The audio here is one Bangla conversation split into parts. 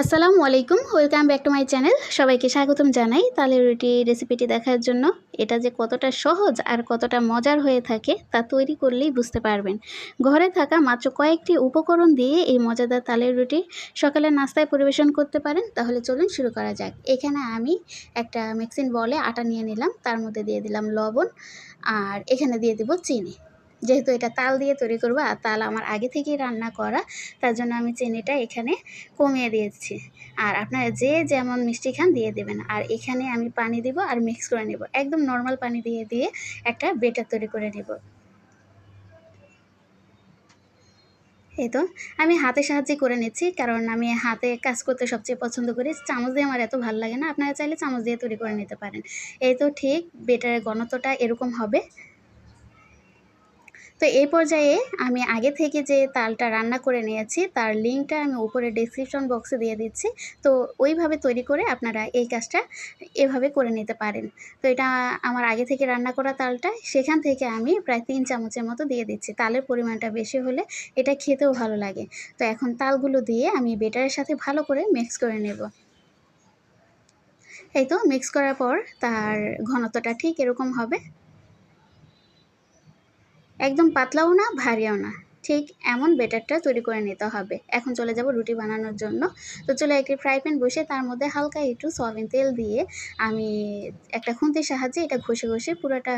আসসালামু আলাইকুম welcome back to my channel সবাইকে স্বাগতম জানাই তালের রুটি রেসিপিটি দেখার জন্য। এটা যে কতটা সহজ আর কতটা মজার হয়ে থাকে তা তৈরি করলেই বুঝতে পারবেন। ঘরে থাকা মাত্র কয়েকটি উপকরণ দিয়ে এই মজাদার তালের রুটি সকালে নাস্তায় পরিবেশন করতে পারেন। তাহলে চলুন শুরু করা যাক। এখানে আমি একটা মিক্সিং বলে আটা নিয়ে নিলাম। তার মধ্যে দিয়ে দিলাম লবণ আর এখানে দিয়ে দিব চিনি। যেহেতু এটা তাল দিয়ে তৈরি করব আর তাল আমার আগে থেকেই রান্না করা, তার জন্য আমি চিনিটা এখানে কমিয়ে দিয়েছি। আর আপনারা যে যেমন মিষ্টি খান দিয়ে দেবেন। আর এখানে আমি পানি দিব আর মিক্স করে নেব। একদম নর্মাল পানি দিয়ে দিয়ে একটা বেটার তৈরি করে নেব। এই তো, আমি হাতে সাহায্যে করে নিচ্ছি, কারণ আমি হাতে কাজ করতে সবচেয়ে পছন্দ করি। চামচ দিয়ে আমার এত ভালো লাগে না। আপনারা চাইলে চামচ দিয়ে তৈরি করে নিতে পারেন। এই তো ঠিক বেটারের ঘনত্বটা এরকম হবে। তো এই পর্যায়ে আমি আগে থেকে যে তালটা রান্না করে নিয়েছি, তার লিঙ্কটা আমি উপরে ডিসক্রিপশন বক্সে দিয়ে দিচ্ছি। তো ওইভাবে তৈরি করে আপনারা এই কাজটা এভাবে করে নিতে পারেন। তো এটা আমার আগে থেকে রান্না করা তালটা, সেখান থেকে আমি প্রায় তিন চামচের মতো দিয়ে দিচ্ছি। তালের পরিমাণটা বেশি হলে এটা খেতেও ভালো লাগে। তো এখন তালগুলো দিয়ে আমি বেটারের সাথে ভালো করে মিক্স করে নেব। এই তো মিক্স করার পর তার ঘনত্বটা ঠিক এরকম হবে। একদম পাতলাও না, ভারীও না। ঠিক এমন বেটারটা তৈরি করে নিতে হবে। এখন চলে যাব রুটি বানানোর জন্য। তো চলে একটি ফ্রাই প্যান বসে তার মধ্যে হালকা একটু সয়াবিন তেল দিয়ে আমি একটা খুন্তির সাহায্যে এটা ঘষে ঘষে পুরোটা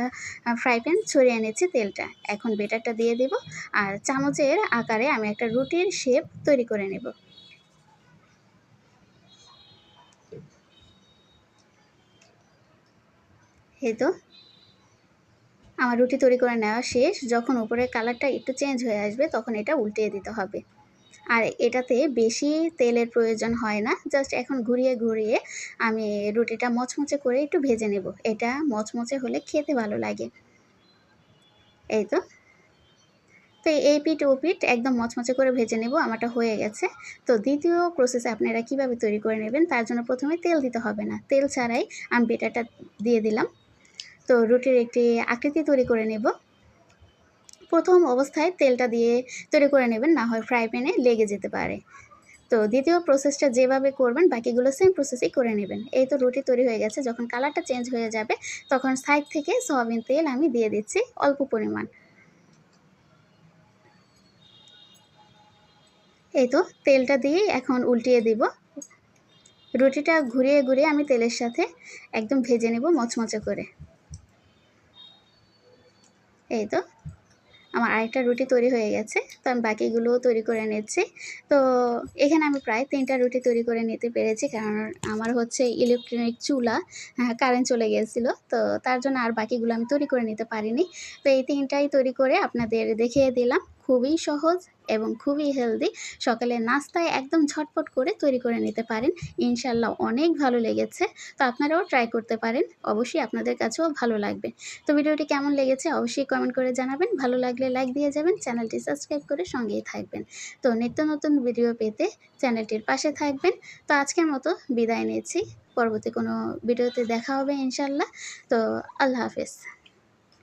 ফ্রাই প্যান ছড়িয়ে এনেছি তেলটা। এখন বেটারটা দিয়ে দেব আর চামচের আকারে আমি একটা রুটির শেপ তৈরি করে নেব। এই তো। আমার রুটি তৈরি করে নেওয়া শেষ। যখন উপরের কালারটা একটু চেঞ্জ হয়ে আসবে, তখন এটা উল্টিয়ে দিতে হবে। আর এটাতে বেশি তেলের প্রয়োজন হয় না। জাস্ট এখন ঘুরিয়ে ঘুরিয়ে আমি রুটিটা মচমচে করে একটু ভেজে নেব। এটা মচমচে হলে খেতে ভালো লাগে। এই তো। তো এই পিঠ ও পিঠ একদম মচমচে করে ভেজে নেব। আমারটা হয়ে গেছে। তো দ্বিতীয় প্রসেসে আপনারা কীভাবে তৈরি করে নেবেন, তার জন্য প্রথমে তেল দিতে হবে না। তেল ছাড়াই আমি বেটাটা দিয়ে দিলাম। তো রুটির একটি আকৃতি তৈরি করে নেব। প্রথম অবস্থায় তেলটা দিয়ে তৈরি করে নেবেন, না হয় ফ্রাই প্যানে লেগে যেতে পারে। তো দ্বিতীয় প্রসেসটা যেভাবে করবেন, বাকিগুলো সেম প্রসেসেই করে নেবেন। এই তো রুটি তৈরি হয়ে গেছে, যখন কালারটা চেঞ্জ হয়ে যাবে, তখন সাইড থেকে সয়াবিন তেল আমি দিয়ে দিচ্ছি অল্প পরিমাণ। এই তো তেলটা দিয়ে এখন উল্টিয়ে দিব। রুটিটা ঘুরিয়ে ঘুরিয়ে আমি তেলের সাথে একদম ভেজে নেব মচমচে করে। এই তো, আমার আরেকটা রুটি তৈরি হয়ে গেছে, তো আমি বাকিগুলোও তৈরি করে নিচ্ছি। তো এখানে আমি প্রায় তিনটা রুটি তৈরি করে নিতে পেরেছি, কারণ আমার হচ্ছে ইলেকট্রনিক চুলা হ্যাঁ কারেন্ট চলে গেছিল, তো তার জন্য আর বাকিগুলো আমি তৈরি করে নিতে পারিনি। তো এই তিনটাই তৈরি করে আপনাদের দেখিয়ে দিলাম। খুবই সহজ এবং খুবই হেলদি সকালে নাস্তায় একদম ঝটপট করে তৈরি করে নিতে পারেন। ইনশাল্লাহ অনেক ভালো লেগেছে। তো আপনারাও ট্রাই করতে পারেন। অবশ্যই আপনাদের কাছেও ভালো লাগবে। তো ভিডিওটি কেমন লেগেছে অবশ্যই কমেন্ট করে জানাবেন। ভালো লাগলে লাইক দিয়ে যাবেন, চ্যানেলটি সাবস্ক্রাইব করে সঙ্গেই থাকবেন। তো নিত্য নতুন ভিডিও পেতে চ্যানেলটির পাশে থাকবেন। তো আজকের মতো বিদায় নিয়েছি পরবর্তী কোনো ভিডিওতে দেখা হবে ইনশাল্লাহ তো আল্লাহ হাফেজ।